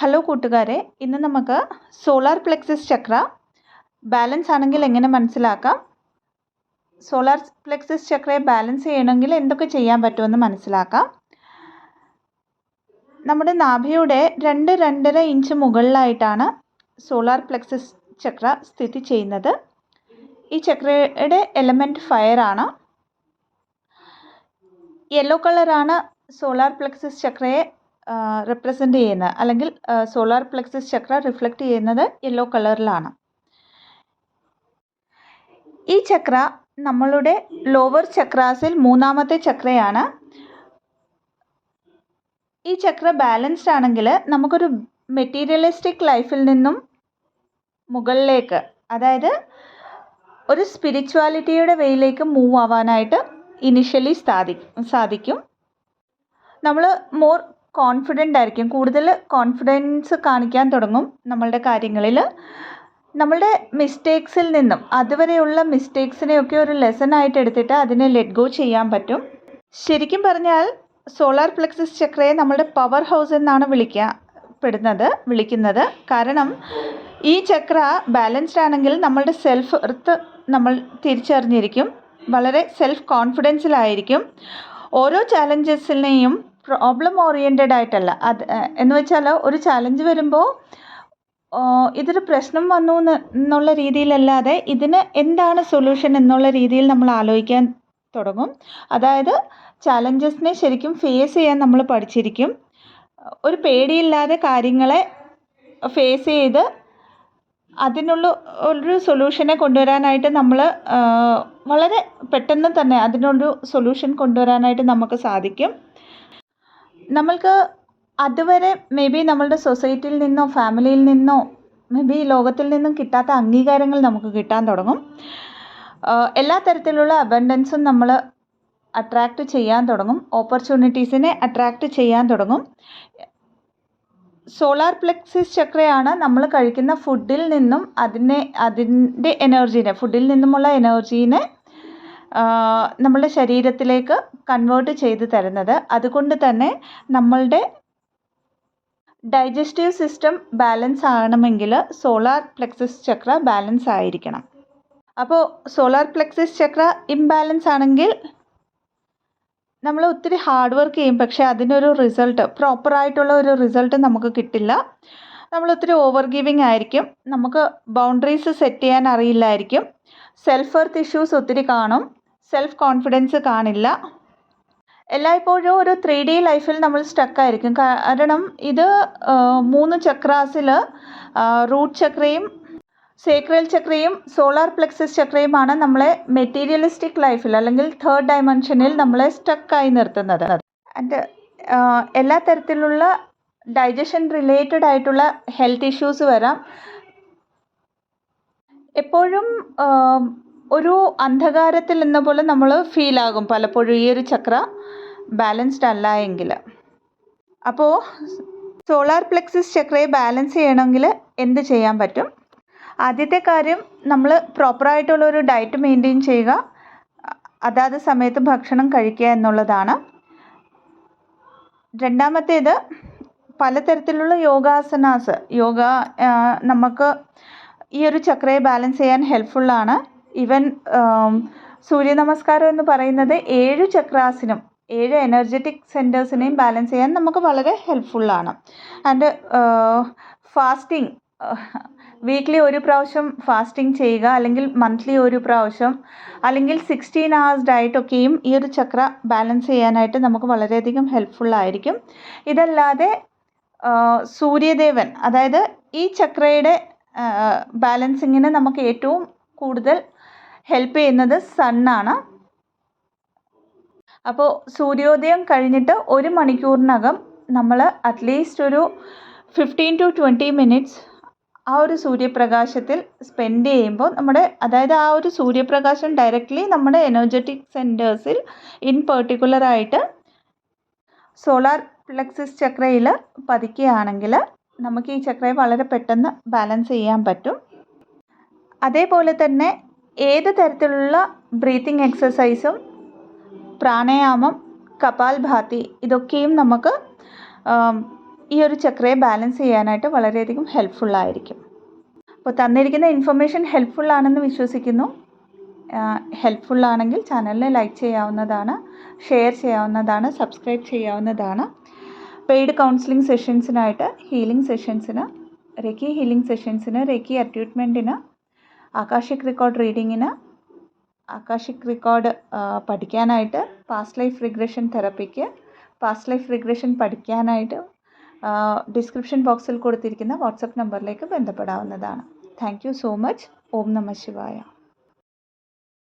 Hello കൂട്ടുകാരെ. ഇന്ന് നമുക്ക് സോളാർ പ്ലെക്സസ് ചക്ര ബാലൻസ് ആണെങ്കിൽ എങ്ങനെ മനസ്സിലാക്കാം? സോളാർ പ്ലെക്സസ് ചക്രയെ ബാലൻസ് ചെയ്യണമെങ്കിൽ എന്തൊക്കെ ചെയ്യാൻ പറ്റുമെന്ന് മനസ്സിലാക്കാം. നമ്മുടെ നാഭിയുടെ രണ്ട് രണ്ടര ഇഞ്ച് മുകളിലായിട്ടാണ് സോളാർ പ്ലെക്സസ് ചക്ര സ്ഥിതി ചെയ്യുന്നത്. ഈ ചക്രയുടെ എലമെന്റ് ഫയർ ആണ്. യെല്ലോ കളറാണ് സോളാർ പ്ലെക്സസ് ചക്രയെ റെപ്രസെന്റ് ചെയ്യുന്നത് അല്ലെങ്കിൽ സോളാർ പ്ലെക്സസ് ചക്ര റിഫ്ലക്റ്റ് ചെയ്യുന്നത് യെല്ലോ കളറിലാണ് ഈ ചക്ര നമ്മളുടെ ലോവർ ചക്രാസിൽ മൂന്നാമത്തെ ചക്രയാണ് ഈ ചക്ര ബാലൻസ്ഡ് ആണെങ്കിൽ നമുക്കൊരു മെറ്റീരിയലിസ്റ്റിക് ലൈഫിൽ നിന്നും മുകളിലേക്ക് അതായത് ഒരു സ്പിരിച്വാലിറ്റിയുടെ വേയിലേക്ക് മൂവ് ആവാനായിട്ട് ഇനിഷ്യലി സാധി സാധിക്കും. നമ്മൾ മോർ കോൺഫിഡന്റ് ആയിരിക്കും. കൂടുതൽ കോൺഫിഡൻസ് കാണിക്കാൻ തുടങ്ങും നമ്മളുടെ കാര്യങ്ങളിൽ. നമ്മളുടെ മിസ്റ്റേക്സിൽ നിന്നും അതുവരെയുള്ള മിസ്റ്റേക്സിനെയൊക്കെ ഒരു ലെസൺ ആയിട്ട് എടുത്തിട്ട് അതിനെ ലെറ്റ് ഗോ ചെയ്യാൻ പറ്റും. ശരിക്കും പറഞ്ഞാൽ സോളാർ പ്ലെക്സസ് ചക്രയെ നമ്മളുടെ പവർ ഹൗസ് എന്നാണ് വിളിക്കപ്പെടുന്നത് വിളിക്കുന്നത്. കാരണം ഈ ചക്ര ബാലൻസ്ഡ് ആണെങ്കിൽ നമ്മളുടെ സെൽഫ് എർത്ത് നമ്മൾ തിരിച്ചറിഞ്ഞിരിക്കും. വളരെ സെൽഫ് കോൺഫിഡൻസിലായിരിക്കും ഓരോ ചാലഞ്ചസിനെയും പ്രോബ്ലം ഓറിയന്റഡ് ആയിട്ടല്ല. അത് എന്ന് വെച്ചാൽ ഒരു ചലഞ്ച് വരുമ്പോൾ ഇതൊരു പ്രശ്നം വന്നു എന്നുള്ള രീതിയിലല്ലാതെ ഇതിന് എന്താണ് സൊല്യൂഷൻ എന്നുള്ള രീതിയിൽ നമ്മൾ ആലോചിക്കാൻ തുടങ്ങും. അതായത് ചാലഞ്ചസിനെ ശരിക്കും ഫേസ് ചെയ്യാൻ നമ്മൾ പഠിച്ചിരിക്കും. ഒരു പേടിയില്ലാതെ കാര്യങ്ങളെ ഫേസ് ചെയ്ത് അതിനുള്ള ഒരു സൊല്യൂഷനെ കൊണ്ടുവരാനായിട്ട് നമ്മൾ വളരെ പെട്ടെന്ന് തന്നെ അതിനൊരു സൊല്യൂഷൻ കൊണ്ടുവരാനായിട്ട് നമുക്ക് സാധിക്കും. നമ്മൾക്ക് അതുവരെ മേ ബി നമ്മളുടെ സൊസൈറ്റിയിൽ നിന്നോ ഫാമിലിയിൽ നിന്നോ മേ ബി ലോകത്തിൽ നിന്നും കിട്ടാത്ത അംഗീകാരങ്ങൾ നമുക്ക് കിട്ടാൻ തുടങ്ങും. എല്ലാ തരത്തിലുള്ള അബൻഡൻസും നമ്മൾ അട്രാക്റ്റ് ചെയ്യാൻ തുടങ്ങും. ഓപ്പർച്യൂണിറ്റീസിനെ അട്രാക്റ്റ് ചെയ്യാൻ തുടങ്ങും. സോളാർ പ്ലെക്സിസ് ചക്രയാണ് നമ്മൾ കഴിക്കുന്ന ഫുഡിൽ നിന്നും അതിനെ അതിന്റെ എനർജീനെ ഫുഡിൽ നിന്നുമുള്ള എനർജീനെ നമ്മളുടെ ശരീരത്തിലേക്ക് കൺവേർട്ട് ചെയ്ത് തരുന്നത്. അതുകൊണ്ട് തന്നെ നമ്മളുടെ ഡൈജസ്റ്റീവ് സിസ്റ്റം ബാലൻസ് ആകണമെങ്കിൽ സോളാർ പ്ലെക്സസ് ചക്ര ബാലൻസ് ആയിരിക്കണം. അപ്പോൾ സോളാർ പ്ലെക്സസ് ചക്ര ഇംബാലൻസ് ആണെങ്കിൽ നമ്മൾ ഒത്തിരി ഹാർഡ് വർക്ക് ചെയ്യും. പക്ഷേ അതിനൊരു റിസൾട്ട് പ്രോപ്പറായിട്ടുള്ള ഒരു റിസൾട്ട് നമുക്ക് കിട്ടില്ല. നമ്മൾ ഒത്തിരി ഓവർ ഗിവിങ് ആയിരിക്കും. നമുക്ക് ബൗണ്ടറീസ് സെറ്റ് ചെയ്യാൻ അറിയില്ലായിരിക്കും. സെൽഫ് എർത്ത് ഇഷ്യൂസ് ഒത്തിരി കാണും. സെൽഫ് കോൺഫിഡൻസ് കാണില്ല. എല്ലായ്പ്പോഴും ഒരു ത്രീ ഡി ലൈഫിൽ നമ്മൾ സ്റ്റക്കായിരിക്കും കാരണം ഇത് മൂന്ന് ചക്രാസിൽ റൂട്ട് ചക്രയും സേക്രൽ ചക്രയും സോളാർ പ്ലെക്സസ് ചക്രയുമാണ് നമ്മളെ മെറ്റീരിയലിസ്റ്റിക് ലൈഫിൽ അല്ലെങ്കിൽ തേർഡ് ഡയമെൻഷനിൽ നമ്മളെ സ്റ്റക്കായി നിർത്തുന്നത്. ആൻഡ് എല്ലാ തരത്തിലുള്ള ഡൈജഷൻ റിലേറ്റഡ് ആയിട്ടുള്ള ഹെൽത്ത് ഇഷ്യൂസ് വരാം. എപ്പോഴും ഒരു അന്ധകാരത്തിൽ എന്ന പോലെ നമ്മൾ ഫീൽ ആകും. പലപ്പോഴും ഈ ഒരു ചക്ര ബാലൻസ്ഡ് അല്ല എങ്കിൽ അപ്പോൾ സോളാർ പ്ലെക്സസ് ചക്രയെ ബാലൻസ് ചെയ്യണമെങ്കിൽ എന്ത് ചെയ്യാൻ പറ്റും? ആദ്യത്തെ കാര്യം നമ്മൾ പ്രോപ്പറായിട്ടുള്ള ഒരു ഡയറ്റ് മെയിന്റെയിൻ ചെയ്യുക. അതാത് സമയത്ത് ഭക്ഷണം കഴിക്കുക എന്നുള്ളതാണ്. രണ്ടാമത്തേത് പലതരത്തിലുള്ള യോഗാസനാസ്. യോഗ നമുക്ക് ഈ ഒരു ചക്രയെ ബാലൻസ് ചെയ്യാൻ ഹെൽപ്ഫുള്ളാണ് ഈവൻ സൂര്യ നമസ്കാരം എന്ന് പറയുന്നത് ഏഴ് ചക്രാസിനും ഏഴ് എനർജറ്റിക് സെന്റേഴ്സിനെയും ബാലൻസ് ചെയ്യാൻ നമുക്ക് വളരെ ഹെൽപ്ഫുള്ളാണ് ആൻഡ് ഫാസ്റ്റിംഗ് വീക്ക്ലി ഒരു പ്രാവശ്യം ഫാസ്റ്റിംഗ് ചെയ്യുക അല്ലെങ്കിൽ മന്ത്ലി ഒരു പ്രാവശ്യം അല്ലെങ്കിൽ സിക്സ്റ്റീൻ അവേഴ്സ് ഡയറ്റൊക്കെയും ഈ ഒരു ചക്ര ബാലൻസ് ചെയ്യാനായിട്ട് നമുക്ക് വളരെയധികം ഹെൽപ്ഫുള്ളായിരിക്കും ഇതല്ലാതെ സൂര്യദേവൻ അതായത് ഈ ചക്രയുടെ ബാലൻസിങ്ങിന് നമുക്ക് ഏറ്റവും കൂടുതൽ ഹെൽപ്പ് ചെയ്യുന്നത് സണ്ണാണ് അപ്പോൾ സൂര്യോദയം കഴിഞ്ഞിട്ട് ഒരു മണിക്കൂറിനകം നമ്മൾ അറ്റ്ലീസ്റ്റ് ഒരു ഫിഫ്റ്റീൻ ടു ട്വന്റി മിനിറ്റ്സ് ആ ഒരു സൂര്യപ്രകാശത്തിൽ സ്പെൻഡ് ചെയ്യുമ്പോൾ നമ്മുടെ അതായത് ആ ഒരു സൂര്യപ്രകാശം ഡയറക്റ്റ്ലി നമ്മുടെ എനർജറ്റിക് സെന്റേഴ്സിൽ ഇൻ പെർട്ടിക്കുലറായിട്ട് സോളാർ പ്ലക്സിസ് ചക്രയിൽ പതിക്കുകയാണെങ്കിൽ നമുക്ക് ഈ ചക്രയെ വളരെ പെട്ടെന്ന് ബാലൻസ് ചെയ്യാൻ പറ്റും. അതേപോലെ തന്നെ ഏത് തരത്തിലുള്ള ബ്രീത്തിങ് എക്സസൈസും പ്രാണായാമം കപാൽ ഭാതി ഇതൊക്കെയും നമുക്ക് ഈ ഒരു ചക്രയെ ബാലൻസ് ചെയ്യാനായിട്ട് വളരെയധികം ഹെൽപ്ഫുള്ളായിരിക്കും അപ്പോൾ തന്നിരിക്കുന്ന ഇൻഫർമേഷൻ ഹെൽപ്ഫുള്ളാണെന്ന് വിശ്വസിക്കുന്നു. ഹെൽപ്ഫുള്ളാണെങ്കിൽ ചാനലിനെ ലൈക്ക് ചെയ്യാവുന്നതാണ് ഷെയർ ചെയ്യാവുന്നതാണ് സബ്സ്ക്രൈബ് ചെയ്യാവുന്നതാണ്. പെയ്ഡ് കൗൺസിലിംഗ് സെഷൻസിനായിട്ട് ഹീലിംഗ് സെഷൻസിന് റെക്കി ഹീലിംഗ് സെഷൻസിന് റെക്കി അറ്റ്യൂട്ട്മെന്റിന് ആകാശിക് റെക്കോർഡ് റീഡിങ്ങിന് ആകാശിക് റെക്കോർഡ് പഠിക്കാനായിട്ട് പാസ്റ്റ് ലൈഫ് റിഗ്രഷൻ തെറപ്പിക്ക് പാസ്റ്റ് ലൈഫ് റിഗ്രഷൻ പഠിക്കാനായിട്ട് ഡിസ്ക്രിപ്ഷൻ ബോക്സിൽ കൊടുത്തിരിക്കുന്ന വാട്സപ്പ് നമ്പറിലേക്ക് ബന്ധപ്പെടാവുന്നതാണ്. താങ്ക് യു സോ മച്ച് ഓം നമ ശിവായ.